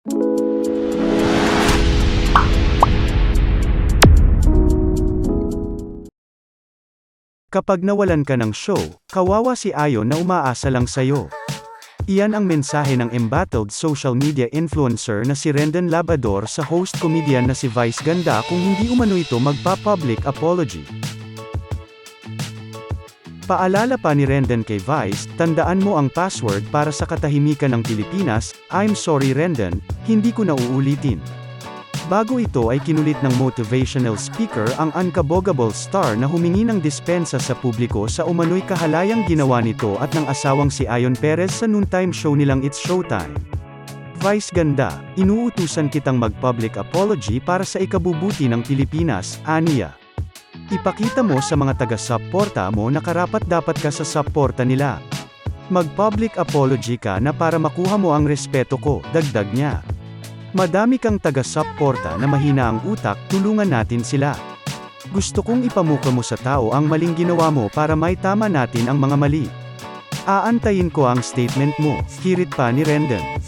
Kapag nawalan ka ng show, kawawa si Ayon na umaasa lang sa'yo. Iyan ang mensahe ng embattled social media influencer na si Rendon Labador sa host comedian na si Vice Ganda kung hindi umano ito magpa-public apology. Paalala pa ni Rendon kay Vice, tandaan mo ang password para sa katahimikan ng Pilipinas, I'm sorry Rendon, hindi ko na uulitin. Bago ito ay kinulit ng motivational speaker ang unkabogable star na humingi ng dispensa sa publiko sa umano'y kahalayang ginawa nito at ng asawang si Ayon Perez sa noontime show nilang It's Showtime. Vice Ganda, inuutusan kitang mag-public apology para sa ikabubuti ng Pilipinas, aniya. Ipakita mo sa mga taga-suporta mo na karapat dapat ka sa suporta nila. Mag-public apology ka na para makuha mo ang respeto ko, dagdag niya. Madami kang taga-suporta na mahina ang utak, tulungan natin sila. Gusto kong ipamuka mo sa tao ang maling ginawa mo para may tama natin ang mga mali. Aantayin ko ang statement mo, hirit pa ni Rendon.